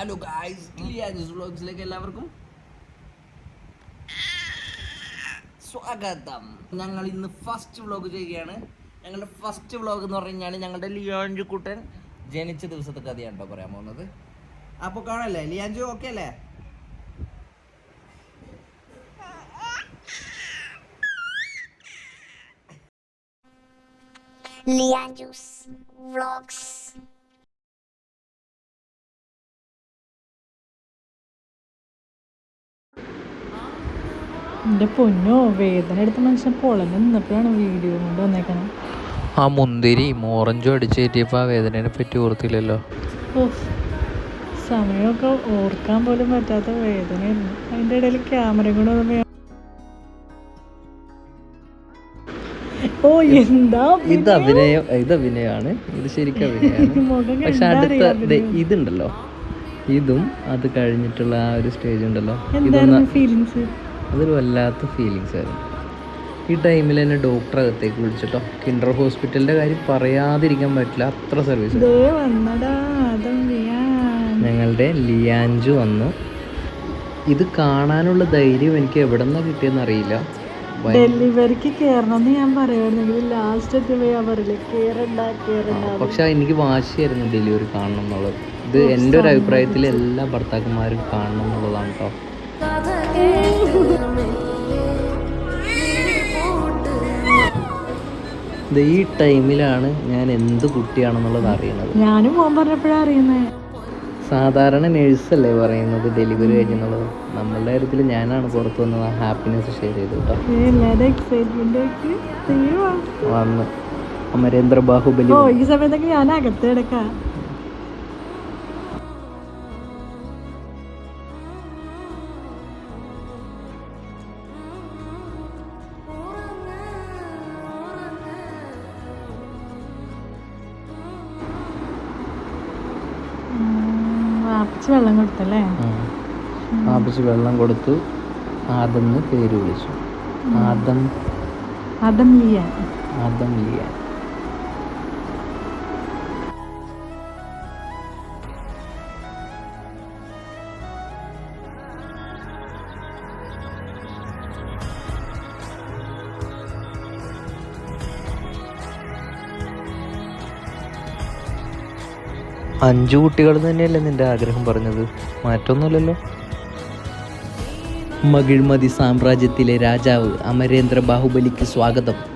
Hello guys ലിയാജസ് വ്ളോഗ്സിലേക്ക് എല്ലാവർക്കും? സ്വാഗതം. ഞങ്ങൾ ഇന്ന് ഫസ്റ്റ് വ്ളോഗ് ചെയ്യുകയാണ്. ഞങ്ങളുടെ ഫസ്റ്റ് വ്ളോഗ് എന്ന് പറഞ്ഞു കഴിഞ്ഞാൽ ഞങ്ങളുടെ ലിയാഞ്ചു കുട്ടൻ ജനിച്ച ദിവസത്തെ കഥയാണ് കേട്ടോ പറയാൻ പോകുന്നത്. അപ്പോൾ കാണല്ലേ? ലിയാഞ്ചു ഓക്കെ അല്ലേ? Lianjus Vlogs. എന്റെ പൊന്നോ വേദന എടുത്ത മനുഷ്യൻ പൊളന്ന് നിന്നപ്പോഴാണ് വീഡിയോ കൊണ്ട് വന്നേക്കണം. ആ മുന്തിരി ഓറഞ്ചും അടിച്ചേറ്റിയപ്പോൾ ആ വേദനയെ പറ്റി ഓർത്തില്ലല്ലോ? ഓ സമയമൊക്കെ ഓർക്കാൻ പോലും പറ്റാത്ത വേദനയായിരുന്നു. അതിന്റെ ഇടയിൽ ക്യാമറ കൂടെ വന്നപ്പോ ഓ എന്താ ഇത് അഭിനയം ഇത് അഭിനയമാണ്. ഇത് ശരിക്കും അഭിനയമാണ്. പക്ഷെ അടുത്ത ഇതുണ്ടല്ലോ. ഇതും അത് കഴിഞ്ഞിട്ടുള്ള ആ ഒരു സ്റ്റേജ് ഉണ്ടല്ലോ. ഇതൊന്ന് ഫീലിങ്സ് അതൊരു വല്ലാത്ത ഫീലിങ്സ് ആയിരുന്നു. ഈ ടൈമിൽ തന്നെ ഡോക്ടർ അകത്തേക്ക് വിളിച്ചിട്ടോ കിൻഡർ ഹോസ്പിറ്റലിന്റെ കാര്യം പറയാതിരിക്കാൻ പറ്റില്ല അത്ര സർവീസ് ഞങ്ങളുടെ ലിയാൻജു വന്നു. ഇത് കാണാനുള്ള ധൈര്യം എനിക്ക് എവിടെ നിന്നാണ് കിട്ടിയെന്ന് അറിയില്ല. ഡെലിവറിക്ക് കയറണമെന്ന് ഞാൻ പറയുമായിരുന്നെങ്കിൽ ലാസ്റ്റ് ഞാൻ പറയില്ലേ പക്ഷെ എനിക്ക് വാശിയായിരുന്നു ഡെലിവറി കാണണം എന്നുള്ളത്. ഇത് എന്റെ ഒരു അഭിപ്രായത്തിൽ എല്ലാ ഭർത്താക്കന്മാരും കാണണം എന്നുള്ളതാണ് കേട്ടോ ഈ ടൈമിലാണ് ഞാൻ എന്ത് കുട്ടിയാണെന്നുള്ളത് അറിയുന്നത്. ഞാനും പോകാൻ പറഞ്ഞപ്പോഴാ അറിയുന്നത് സാധാരണ നേഴ്സല്ലേ പറയുന്നത് ഡെലിവറി കഴിഞ്ഞുള്ളത് നമ്മളുടെ കാര്യത്തിൽ ഞാനാണ് പുറത്തു വന്നത് ആ ഹാപ്പിനെസ് ഷെയർ ചെയ്തു കേട്ടോ. വന്ന്. അമരേന്ദ്ര ബാഹുബലി ഈ സമയത്തൊക്കെ ഞാൻ അകത്ത് കിടക്കാം. വാപ്പിച്ച് വെള്ളം കൊടുത്തല്ലേ? ആപ്പിച്ച് വെള്ളം കൊടുത്തു. ആദം പേര് വിളിച്ചു. ആദം. ആദം ചെയ്യാൻ ആദം ലിയ അഞ്ചു കുട്ടികൾ തന്നെയല്ലേ നിന്റെ ആഗ്രഹം പറഞ്ഞത്? മാറ്റമൊന്നുമില്ലല്ലോ. മകിഴ്മതി സാമ്രാജ്യത്തിലെ രാജാവ് അമരേന്ദ്ര ബാഹുബലിക്ക് സ്വാഗതം.